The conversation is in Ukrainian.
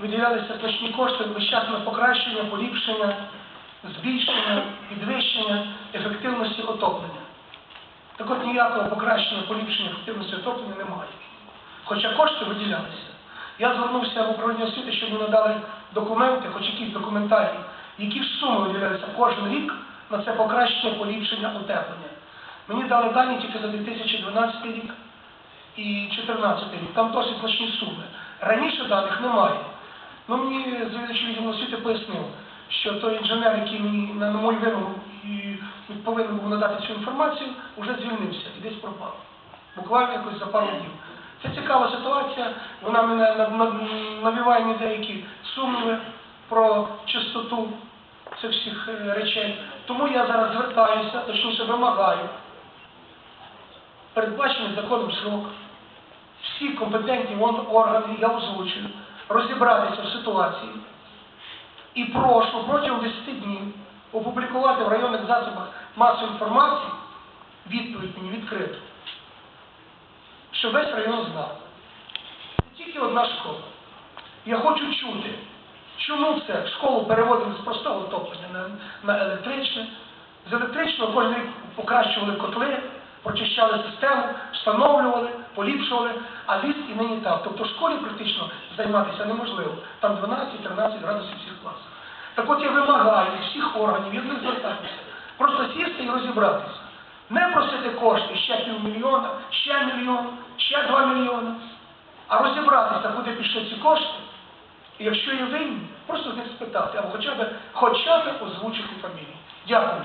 виділялися значні кошти весь час на покращення, поліпшення, збільшення, підвищення ефективності отоплення. Так от ніякого покращення, поліпшення ефективності отоплення немає. Хоча кошти виділялися. Я звернувся в управління освіти, щоб вони надали документи, хоч якісь документарії, які ж суми виділяються кожен рік на це покращення, поліпшення, утеплення. Мені дали дані тільки за 2012 рік і 2014 рік. Там досить значні суми. Раніше даних немає. Ну мені завідувачий відділу освіти пояснив, що той інженер, який мені на мою і повинен був надати цю інформацію, вже звільнився і десь пропав. Буквально якось за пару днів. Це цікава ситуація, вона мене нав- нав- навіває мені деякі сумніви про чистоту цих всіх е, речей. Тому я зараз звертаюся, точніше вимагаю, передбачений законом срок, всі компетентні органи, я озвучую, розібратися в ситуації і прошу протягом 10 днів опублікувати в районних засобах масової інформації відповідь мені відкриту, щоб весь район знав. Тільки одна школа. Я хочу чути, чому це школу переводили з простого отоплення на, на електричне. З електричного кожен рік покращували котли, прочищали систему, встановлювали, поліпшували, а ліс і нині так. Тобто в школі практично займатися неможливо. Там 12-13 градусів всіх класів. Так от я вимагаю від всіх органів, від них звертатися, просто сісти і розібратися. Не просити кошти ще півмільйона, ще мільйон, ще два мільйони, а розібратися, куди пішли ці кошти. І якщо є винні, просто з них спитати, або хоча б хоча б озвучити фамілію. Дякую.